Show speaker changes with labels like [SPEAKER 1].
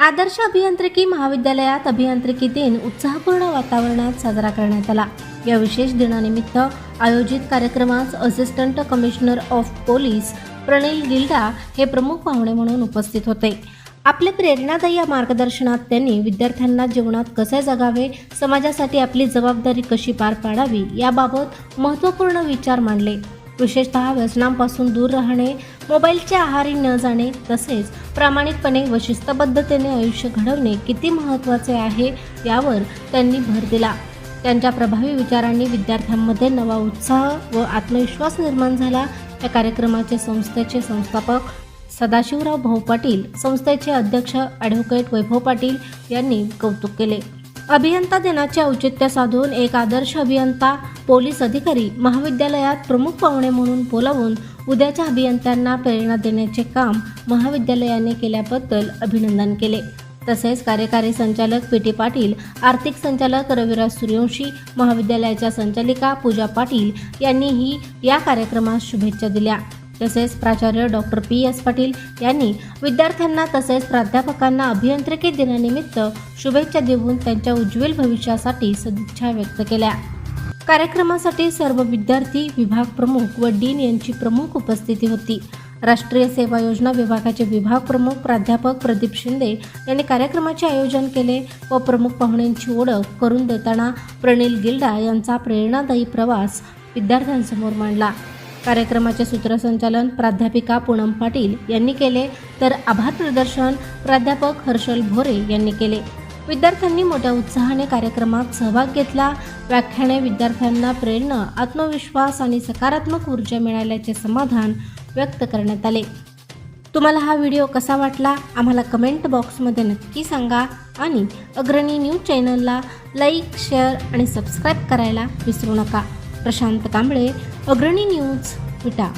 [SPEAKER 1] आदर्श अभियांत्रिकी महाविद्यालयात अभियांत्रिकी दिन उत्साहपूर्ण वातावरणात साजरा करण्यात आला. या विशेष दिनानिमित्त आयोजित कार्यक्रमास assistant commissioner of police Pranil Gilda हे प्रमुख पाहुणे म्हणून उपस्थित होते. आपल्या प्रेरणादायी या मार्गदर्शनात त्यांनी विद्यार्थ्यांना जीवनात कसे जगावे समाजासाठी आपली जबाबदारी कशी पार पाडावी याबाबत महत्त्वपूर्ण विचार मांडले. विशेषतः व्यसनांपासून दूर राहणे मोबाईलच्या आहारी न जाणे तसेच प्रामाणिकपणे व शिस्तबद्धतेने आयुष्य घडवणे किती महत्त्वाचे आहे यावर त्यांनी भर दिला. त्यांच्या प्रभावी विचारांनी विद्यार्थ्यांमध्ये नवा उत्साह व आत्मविश्वास निर्माण झाला. या कार्यक्रमाचे संस्थेचे संस्थापक सदाशिवराव भाऊ पाटील संस्थेचे अध्यक्ष ॲडव्होकेट वैभव पाटील यांनी कौतुक केले. अभियंता दिनाचे औचित्य साधून एक आदर्श अभियंता पोलीस अधिकारी महाविद्यालयात प्रमुख पाहुणे म्हणून बोलावून उद्याच्या अभियंत्यांना प्रेरणा देण्याचे काम महाविद्यालयाने केल्याबद्दल अभिनंदन केले. तसेच कार्यकारी संचालक पी टी पाटील आर्थिक संचालक रविराज सूर्यवंशी महाविद्यालयाच्या संचालिका पूजा पाटील यांनीही या कार्यक्रमास शुभेच्छा दिल्या. तसेच प्राचार्य डॉक्टर पी एस पाटील यांनी विद्यार्थ्यांना तसेच प्राध्यापकांना अभियांत्रिकी दिनानिमित्त शुभेच्छा देऊन त्यांच्या उज्ज्वल भविष्यासाठी सदिच्छा व्यक्त केल्या. कार्यक्रमासाठी सर्व विद्यार्थी विभाग प्रमुख व डीन यांची प्रमुख उपस्थिती होती. राष्ट्रीय सेवा योजना विभागाचे विभाग प्रमुख प्राध्यापक प्रदीप शिंदे यांनी कार्यक्रमाचे आयोजन केले व प्रमुख पाहुण्यांची ओळख करून देताना प्रणील गिल्डा यांचा प्रेरणादायी प्रवास विद्यार्थ्यांसमोर मांडला. कार्यक्रमाचे सूत्रसंचालन प्राध्यापिका पूनम पाटील यांनी केले तर आभार प्रदर्शन प्राध्यापक हर्षल भोरे यांनी केले. विद्यार्थ्यांनी मोठ्या उत्साहाने कार्यक्रमात सहभाग घेतला. व्याख्याने विद्यार्थ्यांना प्रेरणा आत्मविश्वास आणि सकारात्मक ऊर्जा मिळाल्याचे समाधान व्यक्त करण्यात आले. तुम्हाला हा व्हिडिओ कसा वाटला? आम्हाला कमेंट बॉक्समध्ये नक्की सांगा आणि अग्रणी न्यूज चॅनलला लाईक शेअर आणि सबस्क्राईब करायला विसरू नका. प्रशांत कांबळे अग्रणी न्यूज. 不长